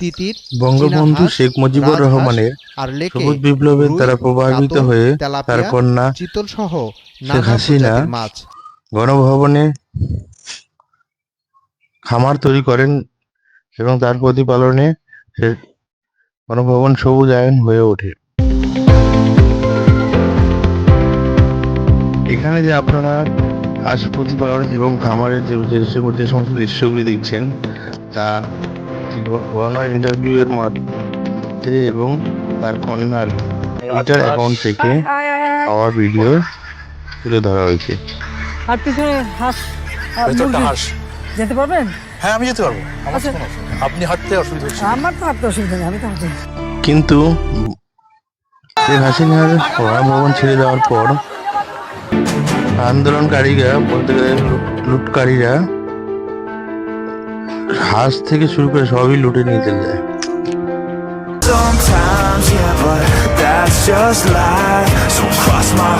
তিতির বঙ্গবন্ধু শেখ মুজিবুর রহমানের সবুজ বিপ্লবের দ্বারা প্রভাবিত হয়ে তার কন্যা চিতল সহ শেখ হাসিনা মাছ। গণভবনে খামার তৈরি করেন এবং তার প্রতিপালনে গণভবন সবুজ সবুজায়ন হয়ে ওঠে। এখানে যে আপনারা হাঁস প্রতিপালন এবং খামারের যে যে যে সমস্ত দৃশ্যগুলি দেখছেন তা গণ ইন্টারভিউ এর মধ্যে এবং তার কন্যার টুইটার অ্যাকাউন্ট থেকে পাওয়া ভিডিও তুলে ধরা হয়েছে। আর পিছনে হাঁস যেতে পারবেন? হ্যাঁ আমি যেতে পারব। আমার আচ্ছা। আপনি হাঁটতে অসুবিধা হচ্ছে আমার তো হাঁটতে অসুবিধা নেই আমি তো হাঁটি কিন্তু শেখ হাসিনার ছেড়ে যাওয়ার পর আন্দোলনকারীরা বলতে গেলে লুটকারীরা হাঁস থেকে শুরু করে সবই লুটে নিয়ে চলে যায় Sometimes, yeah, but that's just life. So cross my.